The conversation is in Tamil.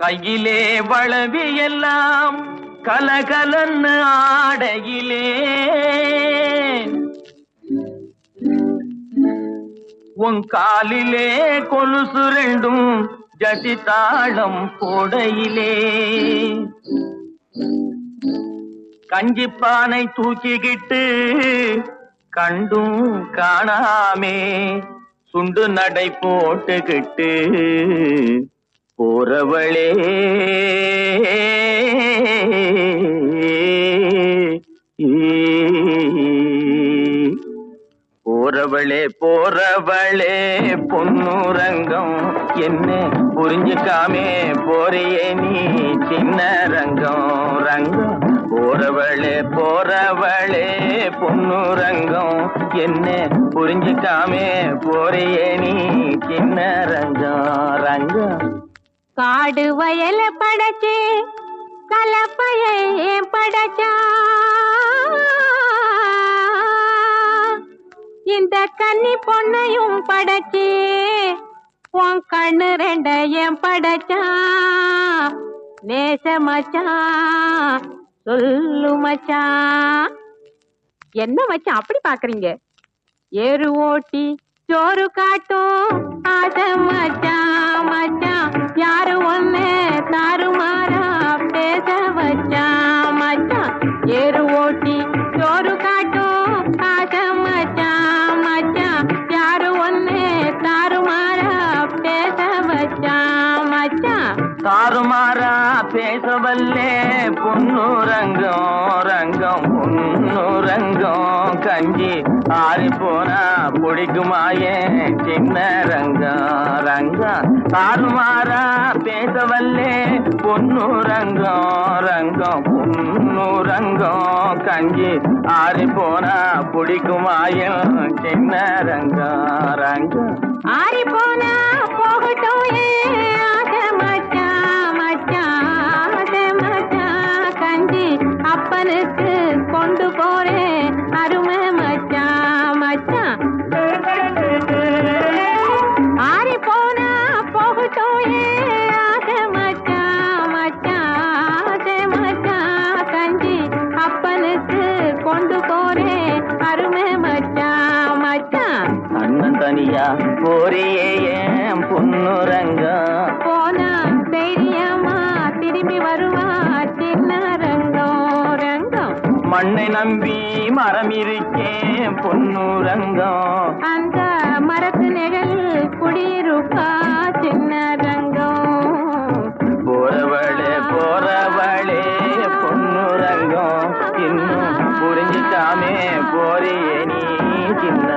கையிலே வளவி எல்லாம் கலகலன்னு ஆடையிலே. உன் காலிலே கொலுசு ரெண்டும் ஜதி தாளம் போடையிலே கஞ்சிப்பானை தூக்கிக்கிட்டு கண்டும் காணாமே. சுண்டு நடை போட்டுக்கிட்டு உறவளே. போறவளே போறவளே பொன்னுரங்கம். என்ன புரிஞ்சுக்காமே போறியே நீ சின்ன ரங்கம். ரங்கம். போறவளே போறவளே பொன்னுரங்கம். என்ன புரிஞ்சுக்காமே போறியே நீ சின்ன ரங்கம். ரங்கம். காடு வயல படைச்சு கலப்பைய படைச்சா? இந்த கன்னி பொண்ணையும் படைச்சு உன் கண்ணு ரெண்டையும் படைச்சா? நேச மச்சான் சொல்லு மச்சான் என்ன மச்சான் அப்படி பாக்குறீங்க? ஏறு ஓட்டி சோறு காட்டும். அத மச்சான் மச்சான் யாரு ஒண்ணு தாறுமாறா பேச வச்சா மச்சான் ஏறு ஓட்டி சோறு காட்டும் காச மச்சான் மச்சான் யாரு ஒண்ணு தாறுமாறா பேச வச்சா மச்சான் தாறுமாறா பேசவல்லே பொண்ணு ரங்கம் ரங்கம் பொண்ணு ரங்கம் கஞ்சி. ஆறி போனா பிடிக்குமாயே? சின்ன ரங்கா ரங்கா தாறுமாறா பேசவல்லே. பொண்ணு ரங்கம் ரங்கம் பொண்ணு ரங்கம் கஞ்சி ஆறி போனா பிடிக்குமாயே? சின்ன ரங்கா ரங்கம் ஆறி போனா போகட்டும் அப்பனுக்கு கொண்டு போறேன் தனியா போறியே ஏன் பொண்ணுரங்கா போனா தைரியமா திரும்பி வருவா சின்ன ரங்கம். ரங்கம் மண்ணை நம்பி மரம் இருக்கேன் பொண்ணுரங்கம் அந்த மரத்து நிழல் குடியிருப்பா சின்ன ரங்கம் போறவளே போறவளே பொண்ணுரங்கம் இன்னும் புரிஞ்சுட்டாமே போறியே நீ சின்ன